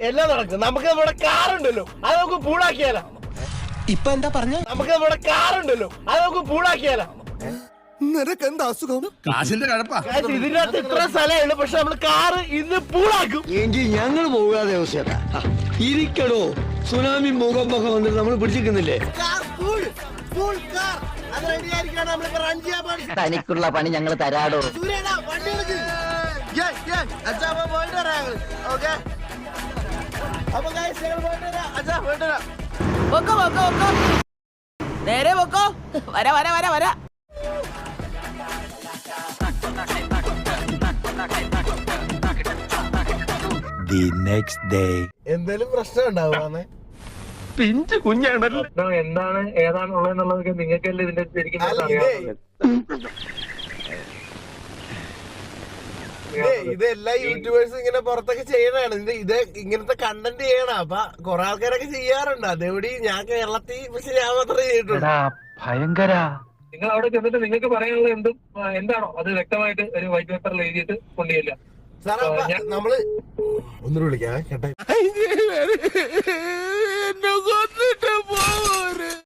എല്ലാം നടക്കും? നമുക്ക് നമ്മുടെ കാറുണ്ടല്ലോ അത് നമുക്ക് പൂളാക്കിയാലോ ഇപ്പൊ എന്താ പറഞ്ഞ? നമുക്ക് നമ്മുടെ കാറുണ്ടല്ലോ അത് നമുക്ക് പൂളാക്കിയാലോ നിനക്ക് എന്താ അസുഖം? കാശിന്റെ കഴപ്പാ. Guys, ഇതിനകത്ത് ഇത്ര സ്ഥലമുണ്ട് പക്ഷെ നമ്മൾ കാറ് ഇന്ന് പൂളാക്കും എങ്കിൽ ഞങ്ങൾ പോകാതെ ദിവസേട്ടാ ഇരിക്കടോ. സുനാമി ഭൂകമ്പൊക്കെ വന്നിട്ട് നമ്മൾ പിടിച്ചിരിക്കുന്നില്ലേ? തനിക്കുള്ള പണി ഞങ്ങൾ തരാടോ. പൊക്കോ പൊക്കോ പൊക്കോ നേരെ പൊക്കോ വരാ വരാ വരാ വരാ ദി നെക്സ്റ്റ് ഡേ എന്തേലും പ്രശ്നം ഉണ്ടാവുക പിഞ്ച് കുഞ്ഞാണല്ലോ. എന്താണ്? ഏതാണ് ഉള്ളതെന്നുള്ളതൊക്കെ നിങ്ങൾക്കല്ലേ ഇതിന്റെ ശരിക്കും ഇത് എല്ലാ യൂട്യൂബേഴ്സും ഇങ്ങനെ പുറത്തൊക്കെ ചെയ്യണാണ് ഇത് ഇത് ഇങ്ങനത്തെ കണ്ടന്റ് ചെയ്യണം അപ്പൊ കൊറേ ആൾക്കാരൊക്കെ ചെയ്യാറുണ്ട് അതെവിടെ ഞാൻ കേരളത്തിൽ പക്ഷെ ഞാൻ മാത്രമേ ചെയ്തിട്ടുള്ളൂ നിങ്ങൾ അവിടെ ചെന്നിട്ട് നിങ്ങൾക്ക് പറയാനുള്ള എന്തും എന്താണോ അത് വ്യക്തമായിട്ട് ഒരു വൈറ്റ് പേപ്പറിൽ എഴുതിയിട്ട് അപ്പൊ നമ്മൾ ഒന്നുകൂടി വിളിക്കാം കേട്ടെ